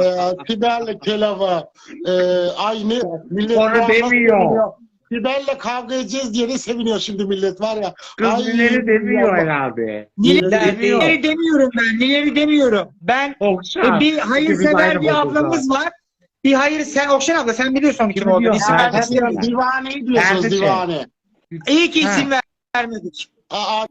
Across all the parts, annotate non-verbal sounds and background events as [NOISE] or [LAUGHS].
e, Sibel'le Kelava e, aynı. Millet anda demiyor. Sibel'le kavga edeceğiz diye de seviniyor şimdi millet var ya. Ay, Kız neleri demiyor herhalde. Nileri, Demiyor. nileri demiyorum ben. Nileri demiyorum. Ben Okşan. e, bir hayırsever bir ablamız var. Bir hayır sen Okşan abla sen biliyorsun kim Kim olduğunu. isim vermek ben istemiyorum. Ya, divaneyi diyorsunuz divane. İyi ki isim ver- vermedik. Aa,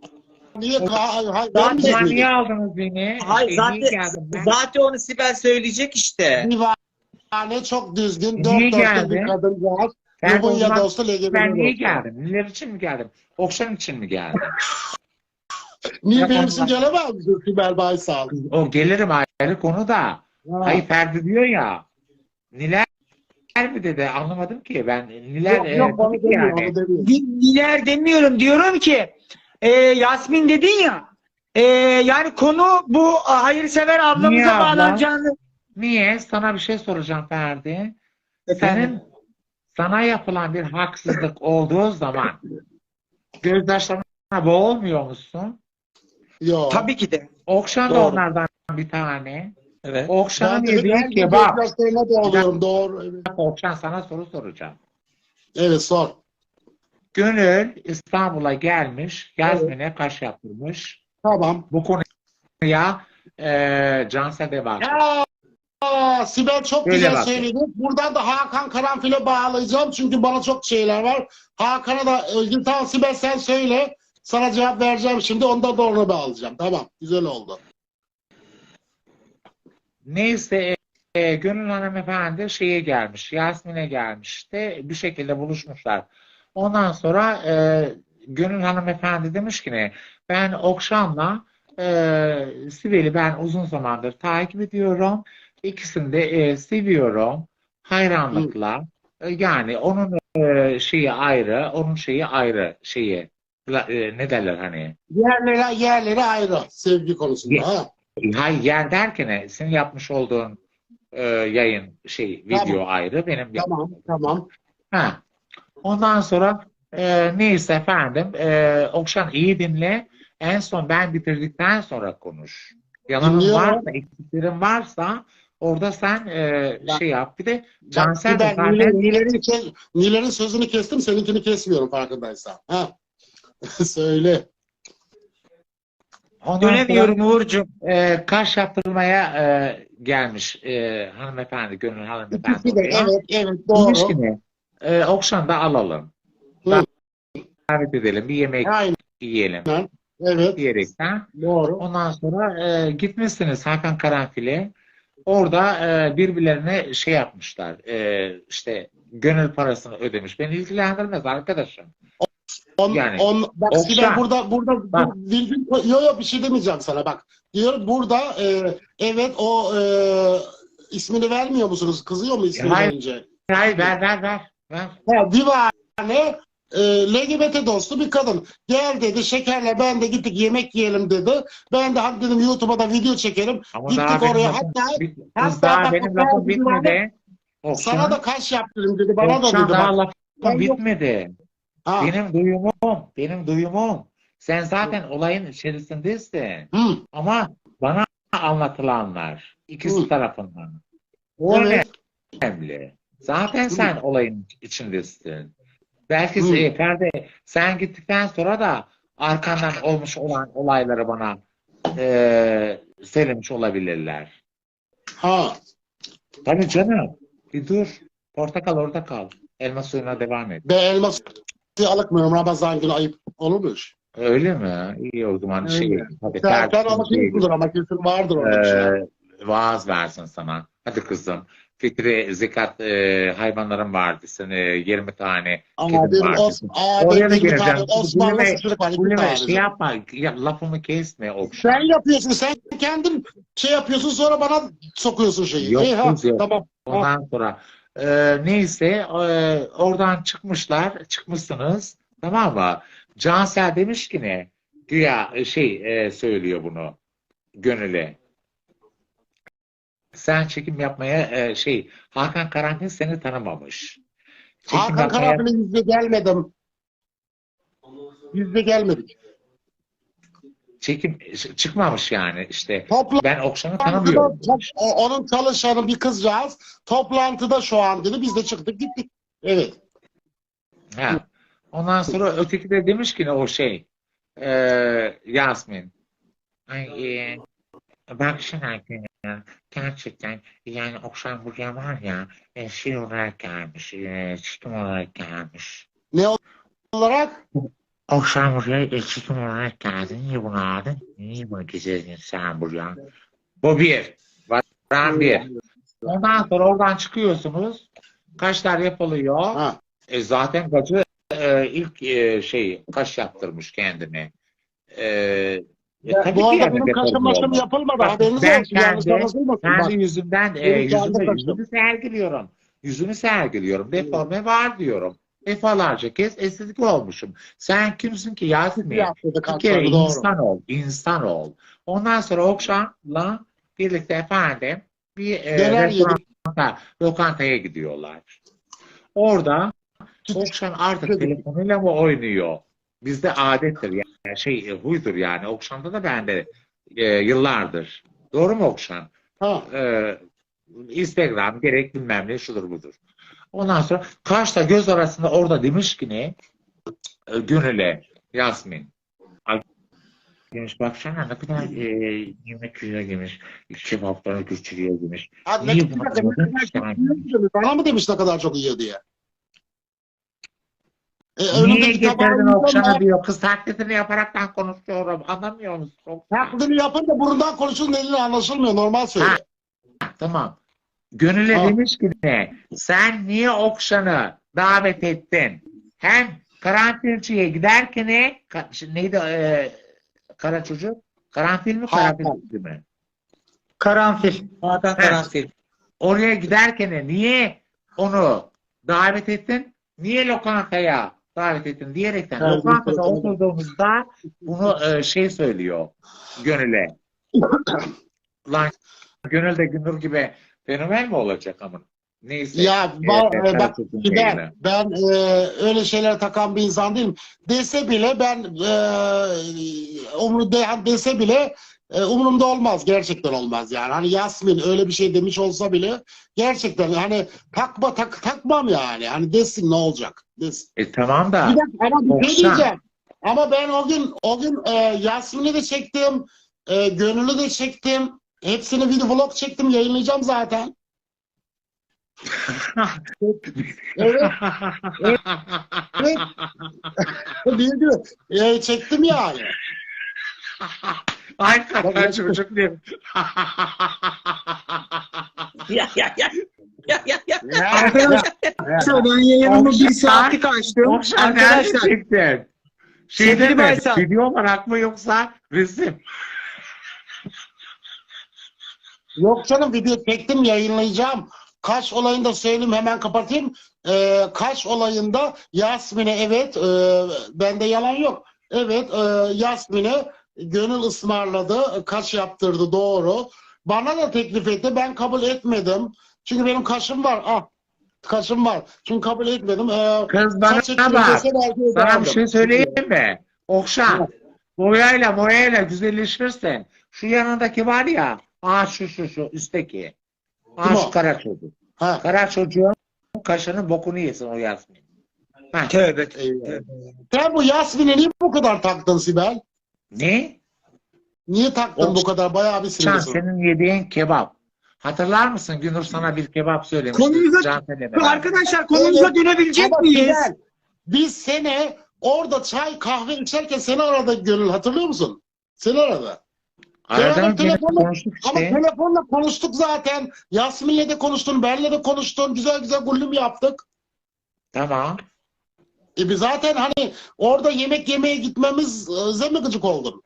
niye? Hayır, hayır, ben niye aldınız beni? Hayır E, zaten, zaten onu Sibel söyleyecek işte. Divane çok düzgün. Niye Dört dörtlük geldi? bir kadın var. Ben, o zaman- dostu LGBT ben niye geldim? Neler için mi geldim? Okşan için mi geldim? [LAUGHS] Niye benim için gelemez misin Sibel Baysal? O gelirim ayrı konu da. Ha. Hayır Ferdi diyor ya. Niler mi dedi anlamadım ki ben. Niler Yok e, yok bana demiyor, yani. bana demiyor. Di- Niler demiyorum diyorum ki e, Yasmin dedin ya e, yani konu bu hayırsever Niye ablamıza abla? bağlanacağını Niye? Sana bir şey soracağım Ferdi. Efendim? Senin sana yapılan bir haksızlık olduğu zaman gözyaşlarına boğulmuyor musun? Yok. Tabii ki de. Okşan da Doğru. onlardan bir tane. Evet. Okşan'a Ben diyor ki bak gözyaşlarına doğruyorum. Doğru. Evet. Okşan sana soru soracağım. Evet sor. Gönül İstanbul'a gelmiş, Yasmin'e kaş yaptırmış. Tamam. Bu konuya e, Cansel'e bak. Ya, aa, Sibel çok Öyle güzel bak. söyledi. Buradan da Hakan Karanfil'e bağlayacağım. Çünkü bana çok şeyler var. Hakan'a da e, tamam Sibel sen söyle. Sana cevap vereceğim şimdi. Ondan da onu bağlayacağım. Tamam. Güzel oldu. Neyse e, Gönül hanımefendi şeye gelmiş, Yasmin'e gelmişti. Bir şekilde buluşmuşlar. Ondan sonra e, Gönül hanımefendi demiş ki ne? Ben Okşan'la e, Sibel'i ben uzun zamandır takip ediyorum. İkisini de e, seviyorum. Hayranlıkla. E, yani onun e, şeyi ayrı, onun şeyi ayrı şeyi. La- e, ne derler hani? Yerleri, yerleri ayrı. Sevgi konusunda. Ye- Ha. Hayır yer derken ne? senin yapmış olduğun e, yayın şey video Tamam. ayrı benim Tamam. Tamam. ha. Ondan sonra e, neyse efendim e, Okşan iyi dinle en son ben bitirdikten sonra konuş. Yalanın varsa eksiklerin varsa orada sen e, Ben- şey yap bir de Cansel de zaten Niler'in, Niler'in, sözünü kestim. Seninkini kesmiyorum farkındaysan. Ha. [LAUGHS] Söyle. ondan sonra, Dönemiyorum Uğur'cum. e, kaş yaptırmaya e, gelmiş e, hanımefendi Gönül hanımefendi. İkisi de evet evet Demiş doğru. ki ne? E, Okşan da alalım. Hı. Davet edelim. Bir yemek Aynen. yiyelim. Evet. Diyerekten. Doğru. Ondan sonra e, gitmişsiniz Hakan Karanfil'e. Orada e, birbirlerine şey yapmışlar. E, işte gönül parasını ödemiş. Beni ilgilendirmez arkadaşım. On, Yani, on, bak Okşan. Sibel burada burada Bak. virgül yok yok bir şey demeyeceğim sana bak. Diyor burada e, evet o e, ismini vermiyor musunuz? Kızıyor mu ismini Hayır. Hayır ver ver ver. Ha, divane e, LGBT dostu bir kadın. Gel dedi şekerle ben de gittik yemek yiyelim dedi. Ben de hadi dedim YouTube'a da video çekerim. Ama Gittik oraya. lafım, Hatta bit- hatta daha benim lafım bitmedi. sana Okşan, da kaş yaptırım dedi. Bana da Okşan dedi. daha lafım Ben yok- bitmedi. Ha. Benim duyumum, benim duyumum. Sen zaten olayın içerisindesin. Hı. Ama bana anlatılanlar ikisi Hı. tarafından. O Evet. önemli. Zaten sen olayın içindesin. Belki Hı. e, Ferdi sen gittikten sonra da arkandan olmuş olan olayları bana e, söylemiş olabilirler. Ha. Tabii canım. Bir dur. Portakal orada kal. Elma suyuna devam et. Ben elma suyu alıkmıyorum Ramazan günü ayıp olurmuş. Öyle mi? İyi o zaman Öyle. şey. Hadi Sen, sen şey, alıkıyorsundur ama kesin vardır orada bir şey. Ee, vaaz versin sana. Hadi kızım. Fikri zekat e, hayvanların vardı. Seni 20 tane Ama kedim benim var. Os Aa, Oraya da tane Osmanlı sıçrık var. şey yapma. Ya, lafımı kesme Okşan. Sen yapıyorsun. Sen kendin şey yapıyorsun sonra bana sokuyorsun şeyi. Yok, İyi, ha, kız yok. Tamam. Ondan sonra e, neyse e, oradan çıkmışlar. Çıkmışsınız. Tamam mı? Cansel demiş ki ne? Güya e, şey e, söylüyor bunu. Gönül'e. Sen çekim yapmaya e, şey Hakan Karanfil seni tanımamış. Çekim Hakan yapmaya- Karanfil'e yüzde gelmedim. Yüzde gelmedik. çekim çıkmamış yani işte. Toplantıda Ben Okşan'ı tanımıyorum. onun çalışanı bir kızcağız toplantıda şu an dedi. Biz de çıktık gittik. Evet. Ha. Ondan sonra öteki de demiş ki ne o şey e, Yasmin. Ay, e, bak Şener ya, gerçekten yani Okşan buraya var ya e, şey olarak gelmiş, e, çekim olarak gelmiş. Ne olarak? Okşan buraya e, çekim olarak geldi. Niye bunu aldın? Niye bunu getirdin sen buraya? Bu bir. Varan bir. Ondan sonra oradan çıkıyorsunuz. Kaşlar yapılıyor. Ha. E zaten kaçı e, ilk e, şey kaş yaptırmış kendine. E, e, tabii Bu arada benim maşım olmaz. yapılmadı. Bak, Haberiniz ben olsun. Yanlış. Bak, yüzümden e, yüzümü, yüzümü sergiliyorum. Yüzümü sergiliyorum. Deforme var diyorum. Defalarca kez estetik olmuşum. Sen kimsin ki Yasemin? bir kere doğru. insan ol. insan ol. Ondan sonra Okşan'la birlikte efendim bir e, restoranta, lokantaya gidiyorlar. Orada Okşan artık telefonuyla mı oynuyor? Bizde adettir yani şey e, huydur yani. Okşan'da da bende e, yıllardır. Doğru mu Okşan? Ha. e, Instagram gerek bilmem ne şudur budur. Ondan sonra karşıda göz arasında orada demiş ki ne? E, Gönül'e Yasmin. Demiş baksana ne kadar e, yemek yiyor demiş. Kebaplarını götürüyor demiş. Ha, ne kadar- ne kadar. Bana mı demiş ne kadar çok yiyor diye? E, Niye getirdin Okşan'ı diyor. Kız taklidini yaparaktan konuşuyorum. Anlamıyor musun? Taklidini yapınca burundan konuşun elini anlaşılmıyor. Normal söyle. Ha. Tamam. Gönül'e Ha. demiş ki ne? Sen niye Okşan'ı davet ettin? Hem karantinciye giderken ne? Ka- neydi e, kara çocuk? Karanfil mi karanfil mi? Karanfil. Hakan Karanfil. Oraya giderken niye onu davet ettin? Niye lokantaya davet ettin diyerekten evet. oturduğumuzda bunu e, şey söylüyor Gönül'e. [CLEARS THROAT] Lan Gönül de Gündür gibi fenomen mi olacak ama? Neyse. Ya e, ba- e, e, bak ben, yayını. ben e, öyle şeylere takan bir insan değilim. Dese bile ben e, umurumda dese bile e, umurumda olmaz. Gerçekten olmaz yani. Hani Yasmin öyle bir şey demiş olsa bile gerçekten hani takma tak, takmam yani. Hani desin ne olacak? Desin. E tamam da Bir dakika ama bir şey diyeceğim. Ama ben o gün o gün e, Yasmin'i de çektim. E, Gönül'ü de çektim. Hepsini video vlog çektim. Yayınlayacağım zaten. [LAUGHS] Evet. Evet. [LAUGHS] Video e, çektim yani. [LAUGHS] Ay kara çocuk diye. Ya ya ya. Ya ya ya. Arkadaşlar ben yayınımı bir saatlik açtım. Arkadaşlar mi? Baysal. Video olarak mı yoksa resim? Yok canım video çektim yayınlayacağım. Kaş olayını da söyleyeyim hemen kapatayım. E, Kaş olayında Yasmin'e evet e, bende yalan yok. Evet e, Yasmin'e gönül ısmarladı. Kaş yaptırdı doğru. Bana da teklif etti. Ben kabul etmedim. Çünkü benim kaşım var. Ah kaşım var. Çünkü kabul etmedim. E, Kız bana bak. Sana bir şey söyleyeyim mi? Okşan. Boyayla boyayla güzelleşirsin. Şu yanındaki var ya. Aa şu şu şu üstteki. Aa Kim şu kara çocuk. Ha. Kara çocuğun kaşının bokunu yesin o Yasmin. Ha. tövbe. Sen bu Yasmin'e niye bu kadar taktın Sibel? Ne? Niye taktın Okşan, bu kadar? Bayağı bir Can sinirlisin. senin yediğin kebap. Hatırlar mısın? Günür sana bir kebap söylemişti. Konumuza- Can. Arkadaşlar konumuza dönebilecek Ama miyiz? Biz seni orada çay kahve içerken seni aradı Gönül hatırlıyor musun? Seni aradı. Aradan telefonla- konuştuk Ama işte. telefonla konuştuk zaten. Yasmin'le de konuştun, benle de konuştun. Güzel güzel gullüm yaptık. Tamam. E biz zaten hani orada yemek yemeye gitmemiz e, mi gıcık oldun?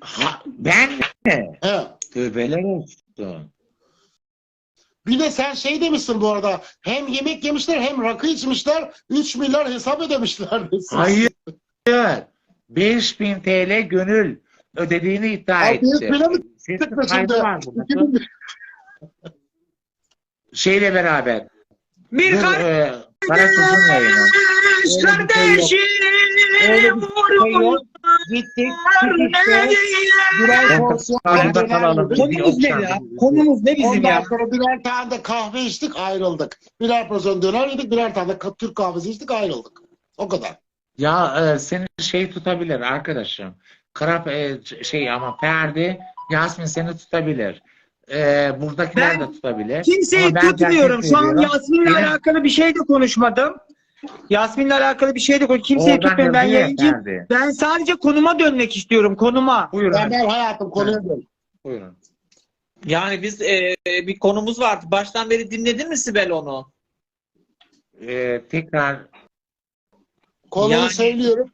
Ha, ben mi? He. Tövbeler olsun. Bir de sen şey demişsin bu arada. Hem yemek yemişler hem rakı içmişler. 3 milyar hesap ödemişler. [LAUGHS] Hayır. 5000 TL gönül ödediğini iddia Ay, etti. 100 bine mi Sesin Tıkla kaydı şimdi. Şeyle beraber. Bir kardeş e, Karasuz'un yayını. Kardeşim şey. Gittik. Birer porsiyon. Konumuz ne ya? Konumuz ne bizim Ondan ya? sonra birer tane de kahve içtik ayrıldık. Birer porsiyon döner yedik birer tane de Türk kahvesi içtik ayrıldık. O kadar. Ya e, seni şey tutabilir arkadaşım. Krap e, şey ama Ferdi, Yasmin seni tutabilir. E, buradakiler Ben de tutabilir. Kimseyi Ama ben tutmuyorum. Şu an söylüyorum. Yasmin'le alakalı bir şey de konuşmadım. Yasmin'le alakalı bir şey de. Kimseyi Oradan tutmuyorum. Ben yazıyor ya yayıncıyım. Ben sadece konuma dönmek istiyorum. Konuma. Buyurun. Ben, ben hayatım konuya dön. Buyurun. Yani biz e, bir konumuz vardı. Baştan beri dinledin mi Sibel onu? E, tekrar Konuyu Yani- söylüyorum.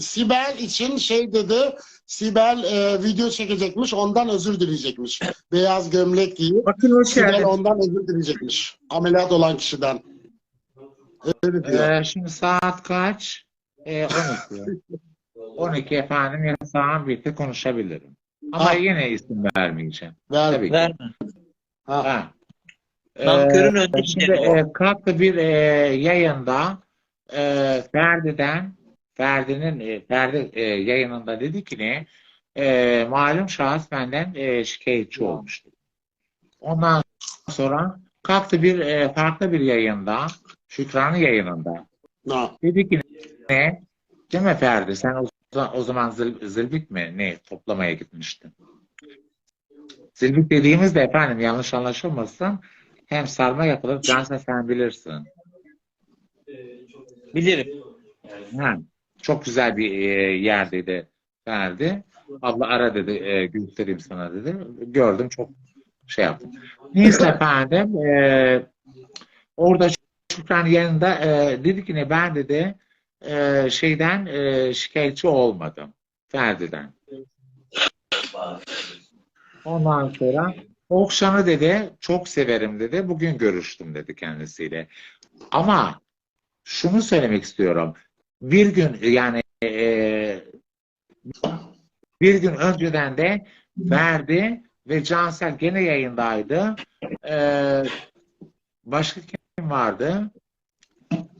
Sibel için şey dedi. Sibel e, video çekecekmiş. Ondan özür dileyecekmiş. Beyaz gömlek giyip. Bakın hoş Sibel geldin. ondan özür dileyecekmiş. Ameliyat olan kişiden. Öyle diyor. e, şimdi saat kaç? E, 12. 12 efendim yasağın birlikte konuşabilirim. Ama Ha. yine isim vermeyeceğim. Ver. Tabii ki. Verme. Ha. Ha. Nankörün Ee, önde Şimdi gideni o. e, kalktı bir e, yayında e, Ferdi'den Ferdi'nin e, Ferdi e, yayınında dedi ki ne e, malum şahıs benden e, şikayetçi olmuştu. Ondan sonra kalktı bir e, farklı bir yayında Şükran'ın yayınında Ha. dedi ki ne değil mi Ferdi sen o, zaman- o zaman zil, zilbik mi ne toplamaya gitmiştin. Zilbik dediğimizde efendim yanlış anlaşılmasın hem sarma yapılır Cansa sen bilirsin. Bilirim. Ha, çok güzel bir e, yer dedi Ferdi. Abla ara dedi e, göstereyim sana dedi. Gördüm çok şey yaptım. Neyse efendim e, orada Şükran yanında e, dedi ki ne ben dedi e, şeyden e, şikayetçi olmadım. Ferdi'den. Ondan sonra Okşan'ı dedi çok severim dedi. Bugün görüştüm dedi kendisiyle. Ama şunu söylemek istiyorum. Bir gün yani e, bir gün önceden de Ferdi ve Cansel gene yayındaydı. E, başka vardı?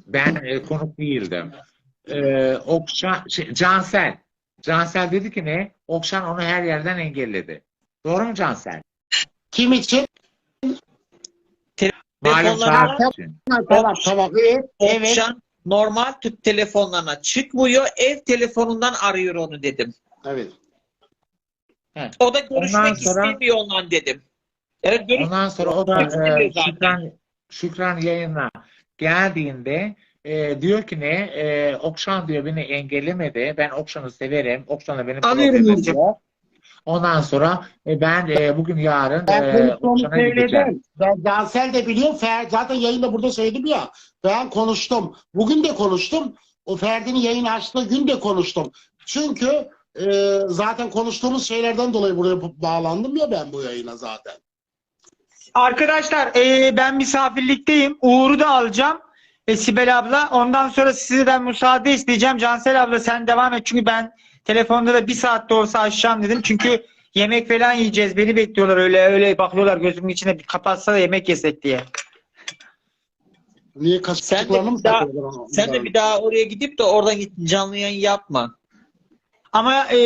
Ben e, konuk değildim. E, Okşan, şey, Cansel. Cansel dedi ki ne? Okşan onu her yerden engelledi. Doğru mu Cansel? Kim için? Malum Telefonlara şahıs için. Ha, tamam tamam. Evet. evet. Okşan normal Türk telefonlarına çıkmıyor. Ev telefonundan arıyor onu dedim. Evet. O da görüşmek sonra- istemiyor ondan dedim. Evet Ondan sonra o da istemiyor e, zaten. Şükran, Şükran yayına geldiğinde e, diyor ki ne? E, Okşan diyor beni engellemedi. Ben Okşan'ı severim. Okşan'la benim problemim yok. Ondan sonra e, ben e, bugün yarın Ben e, Okşan'a gideceğim. Ben Cansel de biliyor. Fer, zaten yayında burada söyledim ya. Ben konuştum. Bugün de konuştum. O Ferdi'nin yayın açtığı gün de konuştum. Çünkü e, zaten konuştuğumuz şeylerden dolayı buraya bağlandım ya ben bu yayına zaten. Arkadaşlar e, ben misafirlikteyim. Uğur'u da alacağım. E, Sibel abla. Ondan sonra sizden müsaade isteyeceğim. Cansel abla sen devam et. Çünkü ben telefonda da bir saatte olsa açacağım dedim. Çünkü [LAUGHS] yemek falan yiyeceğiz. Beni bekliyorlar öyle öyle bakıyorlar gözümün içine bir kapatsa da yemek yesek diye. Niye Sen de mı bir daha- sen de bir daha oraya gidip de oradan git canlı yayın yapma. Ama e,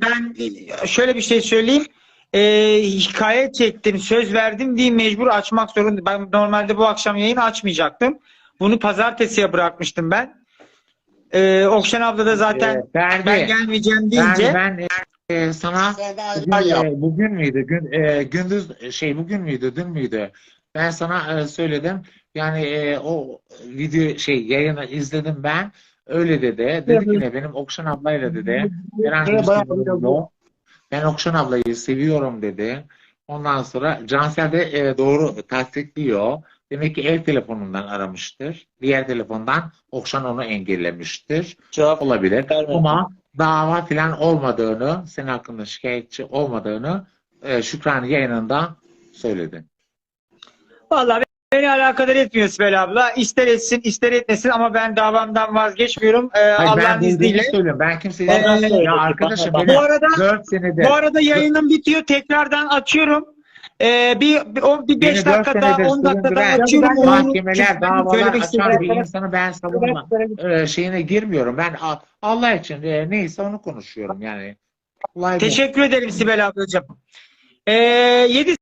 ben e, şöyle bir şey söyleyeyim. E, hikaye çektim, söz verdim diye mecbur açmak zorunda. Ben normalde bu akşam yayını açmayacaktım. Bunu pazartesiye bırakmıştım ben. E, Okşan abla da zaten E, Ferdi, ben gelmeyeceğim deyince Ferdi, ben e, e, sana bugün, e, bugün müydü? Gün, e, gündüz şey bugün müydü? Dün müydü? Ben sana e, söyledim. Yani e, o video şey yayını izledim ben. Öyle dedi. Dedi ki ne benim Okşan ablayla dedi. Herhangi bir yok. Ben Okşan ablayı seviyorum dedi. Ondan sonra Cansel de e, doğru tasdikliyor. Demek ki ev telefonundan aramıştır. Diğer telefondan Okşan onu engellemiştir. Cevap Olabilir. Vermem. Ama dava filan olmadığını, senin hakkında şikayetçi olmadığını e, Şükran yayınında söyledi. vallahi beni alakadar etmiyor Sibel abla. İster etsin ister etmesin ama ben davamdan vazgeçmiyorum. E, Hayır, Allah'ın ben izniyle. söylüyorum. Ben kimseye Ee, ya arkadaşım bak- benim Bu arada 4 senedir Bu arada yayınım bitiyor. Tekrardan açıyorum. Ee, bir, bir, on- bir Beni 5 dört dakika daha 10 dakika daha açıyorum. Uğur'u- [LAUGHS] mahkemeler, davalar açan bir insanı ben savunma e, şeyine girmiyorum. Ben Allah için e, neyse onu konuşuyorum yani. Olay bu. Teşekkür ederim Sibel ablacığım. Ee, 7